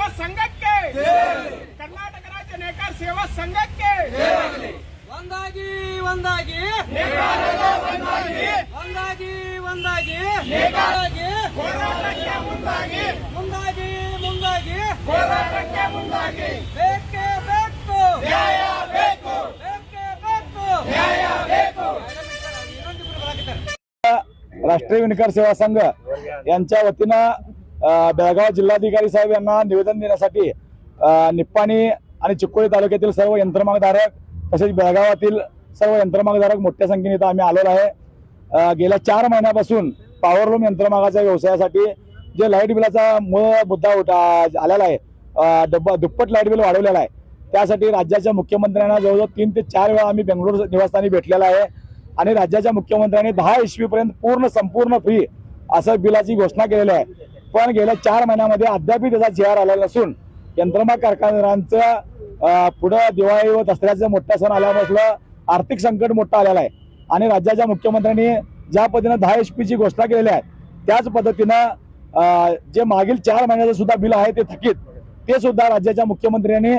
ಸೇವಾ ಸಂಘಕ್ಕೆ ಕರ್ನಾಟಕ ರಾಜ್ಯ ನೇಕಾರ ಸೇವಾ ಸಂಘಕ್ಕೆ ಒಂದಾಗಿ ಒಂದಾಗಿ ಒಂದಾಗಿ ಒಂದಾಗಿ ಒಂದಾಗಿ ಹೋರಾಟಕ್ಕೆ ಮುಂದಾಗಿ ಮುಂದಾಗಿ ಮುಂದಾಗಿ ಹೋರಾಟಕ್ಕೆ ಮುಂದಾಗಿ ಬೇಕೇ ಬೇಕು ನ್ಯಾಯ ಬೇಕು ಬೇಕೇ ಬೇಕು ನ್ಯಾಯ ಬೇಕು राष्ट्रीय विणकर सेवा संघ यांच्या वतीनं अ, बेळगाव जिल्हाधिकारी साहेब यांना निवेदन देण्यासाठी निप्पाणी आणि चिक्कोडी तालुक्यातील सर्व यंत्रमागधारक तसेच बेळगावातील सर्व यंत्रमागधारक मोठ्या संख्येने इथं आम्ही आलेलो आहे. गेल्या चार महिन्यापासून पॉवरलूम यंत्रमागाच्या व्यवसायासाठी जे लाइट बिलाचा मूळ मुद्दा उठा आलेला आहे. डब्बा दुप्पट लाइट बिल वाढवलेला आहे. त्यासाठी राज्याच्या मुख्यमंत्र्यांना जवळजवळ तीन ते चार वेळा आम्ही बेंगळूर निवासस्थानी भेटलेला आहे. आणि राज्याच्या मुख्यमंत्र्यांनी दहा इसवीपर्यंत पूर्ण संपूर्ण फ्री असं बिलाची घोषणा केलेली आहे. पण गेल्या चार महिन्यामध्ये अद्याप त्याचा जी आलेला नसून यंत्रमाग कारखानदारांचं पुढं दिवाळी व दसऱ्याचं मोठा सण आल्यापासून आर्थिक संकट मोठं आलेलं आहे. आणि राज्याच्या मुख्यमंत्र्यांनी ज्या पद्धतीनं दहा एच पीची घोषणा केलेली आहे त्याच पद्धतीनं जे मागील चार महिन्याचं सुद्धा बिल आहे ते थकीत ते सुद्धा राज्याच्या मुख्यमंत्र्यांनी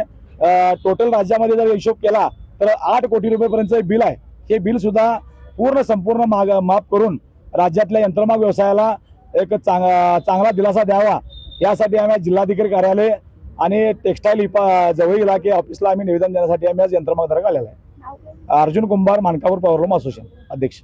टोटल राज्यामध्ये जर हिशोब केला तर आठ कोटी रुपयेपर्यंतचं बिल आहे. हे बिल सुद्धा पूर्ण संपूर्ण माग माफ करून राज्यातल्या यंत्रमाग व्यवसायाला एक चांग चांगला दिलासा द्यावा. यासाठी आम्ही आज जिल्हाधिकारी कार्यालय आणि टेक्स्टाईल इपा जवळ इलाके ऑफिसला आम्ही निवेदन देण्यासाठी आम्ही आज यंत्रमागधारक आलेला आहे. अर्जुन कुंभार मानकापूर पॉवरलूम असोसिएशन अध्यक्ष.